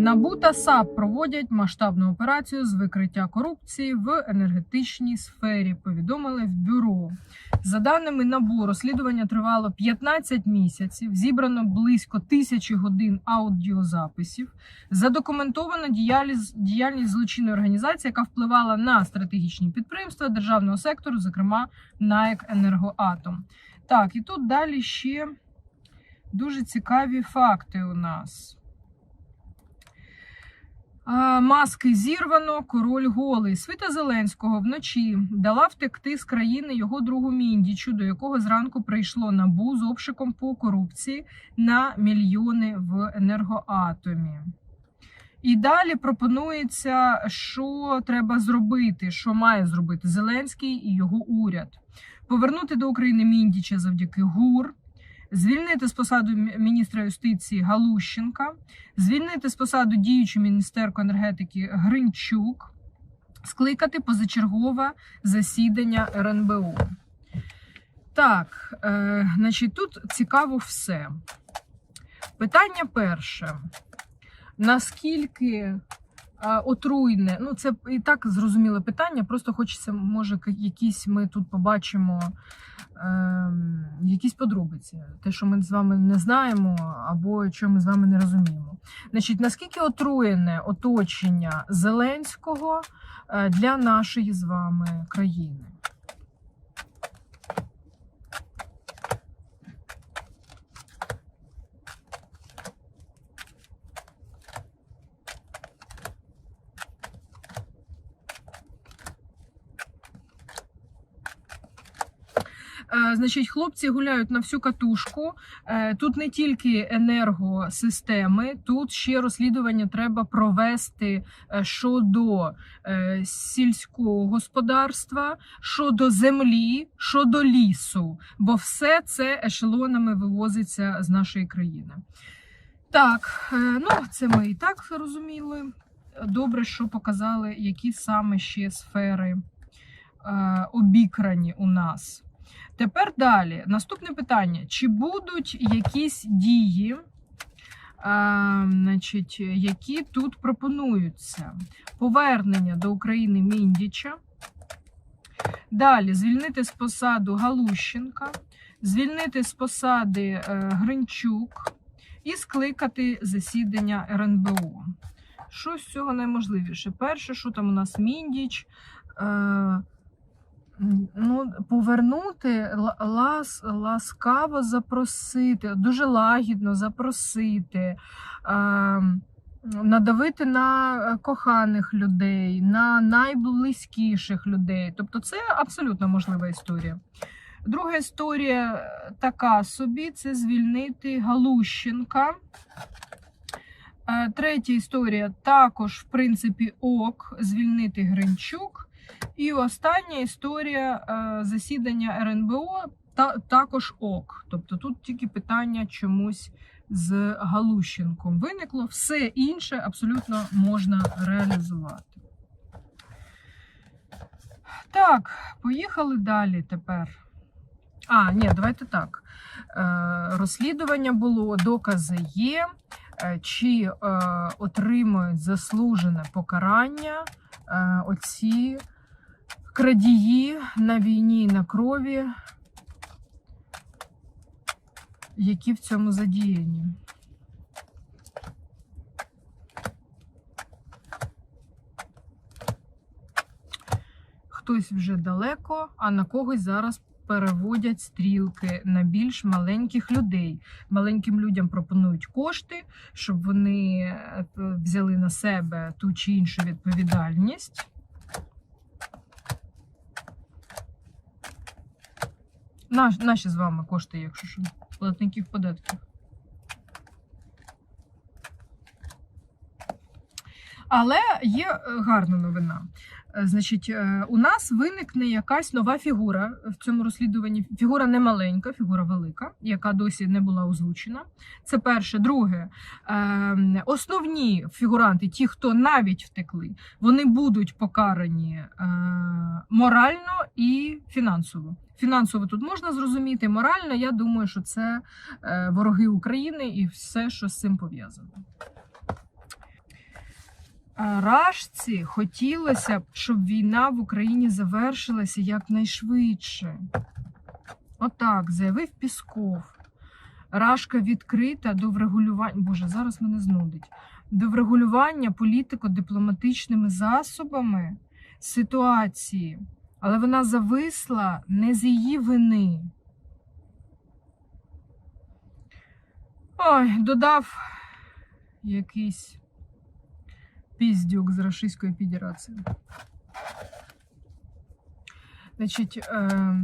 НАБУ та САП проводять масштабну операцію з викриття корупції в енергетичній сфері. Повідомили в бюро. За даними НАБУ, розслідування тривало 15 місяців. Зібрано близько тисячі годин аудіозаписів. Задокументовано діяльність, діяльність злочинної організації, яка впливала на стратегічні підприємства державного сектору, зокрема НАЕК Енергоатом. Так, і тут далі ще дуже цікаві факти у нас. Маски зірвано, король голий. Свита Зеленського вночі дала втекти з країни його другу Міндічу, до якого зранку прийшло набу з обшуком по корупції на мільйони в енергоатомі. І далі пропонується, що треба зробити, що має зробити Зеленський і його уряд. Повернути до України Міндіча завдяки ГУР, звільнити з посади мі- міністра юстиції Галущенка, звільнити з посаду діючу міністерку енергетики Гринчук, скликати позачергове засідання РНБО. Так, е, значить, тут цікаво все. Питання перше. Наскільки отруйне, ну це і так зрозуміле питання, просто хочеться, може, якісь ми тут побачимо ем, якісь подробиці, те, що ми з вами не знаємо, або що ми з вами не розуміємо. Значить, наскільки отруєне оточення Зеленського е, для нашої з вами країни? Значить, хлопці гуляють на всю катушку. Е, Тут не тільки енергосистеми, тут ще розслідування треба провести е, щодо е, сільського господарства, щодо землі, щодо лісу, бо все це ешелонами вивозиться з нашої країни. Так, е, ну це ми і так розуміли. Добре, що показали, які саме ще сфери е, обікрані у нас. Тепер далі. Наступне питання: чи будуть якісь дії, а, значить, які тут пропонуються? Повернення до України Міндіча. Далі звільнити з посаду Галущенка, звільнити з посади е, Гринчук і скликати засідання РНБО. Що з цього найможливіше? Перше, що там у нас Міндіч. Е, Ну, повернути лас, ласкаво запросити, дуже лагідно запросити, е, надавити на е, коханих людей, на найблизькіших людей. Тобто, це абсолютно можлива історія. Друга історія е, така собі: це звільнити Галущенка. Е, Третя історія також, в принципі, ок, звільнити Гринчук. І остання історія е, засідання РНБО та, також ок. Тобто тут тільки питання чомусь з Галущенком виникло. Все інше абсолютно можна реалізувати. Так, поїхали далі тепер. А, ні, давайте так. Е, розслідування було, докази є. Е, Чи отримують заслужене покарання оці крадії на війні і на крові, які в цьому задіяні. Хтось вже далеко, а на когось зараз переводять стрілки на більш маленьких людей. Маленьким людям пропонують кошти, щоб вони е, взяли на себе ту чи іншу відповідальність. Наш, наші з вами кошти, якщо що, платників податків. Але є е, гарна новина. Е, Значить, е, у нас виникне якась нова фігура в цьому розслідуванні. Фігура не маленька, фігура велика, яка досі не була озвучена. Це перше. Друге, е, основні фігуранти, ті, хто навіть втекли, вони будуть покарані морально і фінансово. Фінансово тут можна зрозуміти, морально, я думаю, що це вороги України і все, що з цим пов'язано. А Рашці хотілося б, щоб війна в Україні завершилася якнайшвидше. Отак заявив Пісков. Рашка відкрита до врегулювання. Боже, зараз мене знудить. До врегулювання політико-дипломатичними засобами ситуації. Але вона зависла не з її вини. Ой, додав якийсь піздюк з Російської Федерації. Значить, е,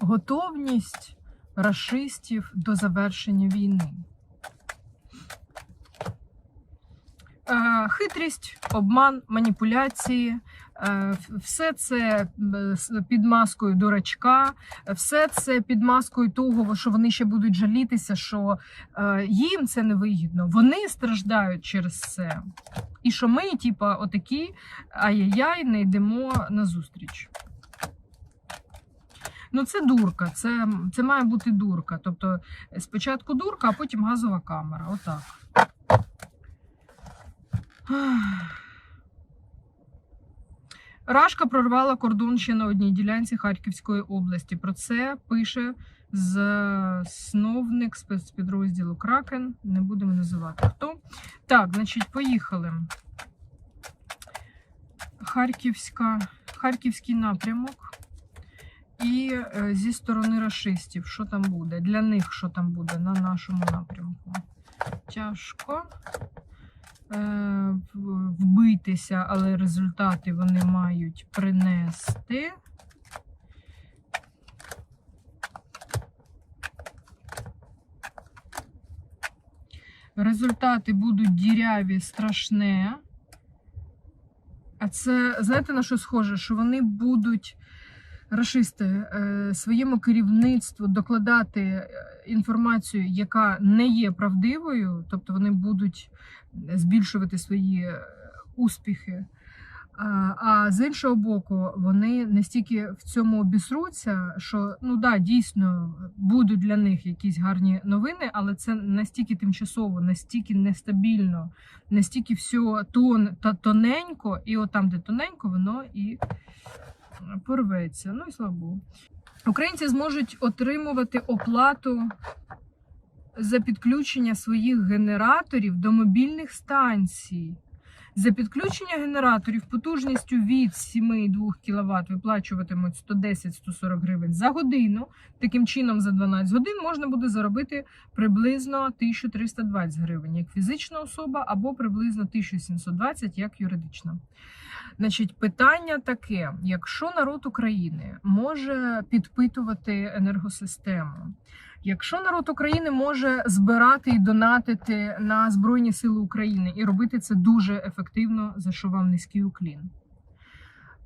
готовність расистів до завершення війни. Е, хитрість, обман, маніпуляції, е, все це е, під маскою дурачка, все це під маскою того, що вони ще будуть жалітися, що е, їм це не вигідно. Вони страждають через це. І що ми, типа, отакі ай-яй-яй, не йдемо на зустріч. Ну, це дурка, це, це має бути дурка. Тобто спочатку дурка, а потім газова камера. Отак. Рашка прорвала кордон ще на одній ділянці Харківської області. Про це пише засновник спецпідрозділу Кракен. Не будемо називати хто. Так, значить, поїхали. Харківська, Харківський напрямок. І е, зі сторони рашистів, що там буде? Для них що там буде на нашому напрямку? Тяжко вбитися, але результати вони мають принести. Результати будуть діряві, страшне. А це, знаєте, на що схоже? Що вони будуть рашисти е, своєму керівництву докладати е, інформацію, яка не є правдивою, тобто вони будуть збільшувати свої е, успіхи. А з іншого боку, вони настільки в цьому обісруться, що ну да, дійсно будуть для них якісь гарні новини, але це настільки тимчасово, настільки нестабільно, настільки все тон, та тоненько, і от там, де тоненько, воно і порветься. Ну і слава Богу. Українці зможуть отримувати оплату за підключення своїх генераторів до мобільних станцій. За підключення генераторів потужністю від 7,2 кВт виплачуватимуть 110-140 гривень за годину. Таким чином, за 12 годин можна буде заробити приблизно 1320 гривень як фізична особа, або приблизно 1720 як юридична. Значить, питання таке: якщо народ України може підпитувати енергосистему, якщо народ України може збирати і донатити на Збройні Сили України і робити це дуже ефективно, за що вам низький уклін.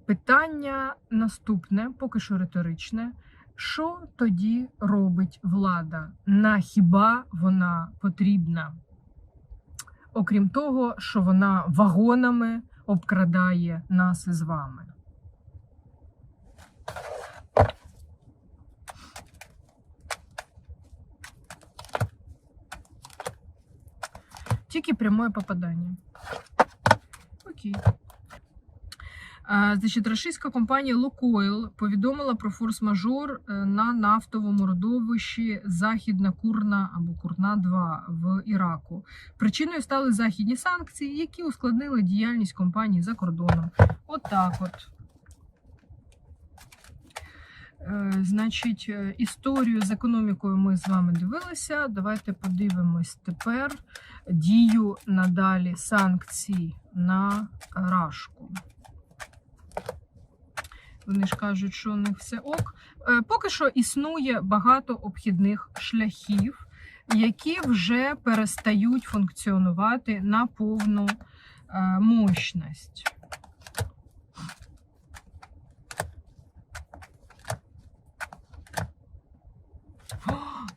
Питання наступне, поки що риторичне. Що тоді робить влада? На хіба вона потрібна? Окрім того, що вона вагонами обкрадає нас із вами. Тільки прямое попадання. Окей. Значить, російська компанія Лукойл повідомила про форс-мажор е, на нафтовому родовищі Західна Курна або Курна 2 в Іраку. Причиною стали західні санкції, які ускладнили діяльність компанії за кордоном. Отак от. Е, Значить, е, історію з економікою ми з вами дивилися. Давайте подивимось тепер дію надалі санкцій на Рашку. Вони ж кажуть, що у них все ок. Е, Поки що існує багато обхідних шляхів, які вже перестають функціонувати на повну е, мощність.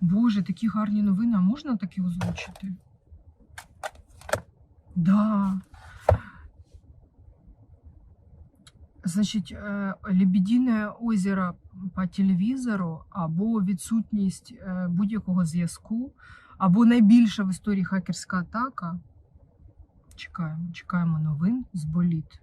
Боже, такі гарні новини, а можна такі озвучити? Да. Значить, Лебідіне Лебедине озеро по телевізору або відсутність е, будь-якого зв'язку, або найбільша в історії хакерська атака. Чекаємо, чекаємо новин з боліт.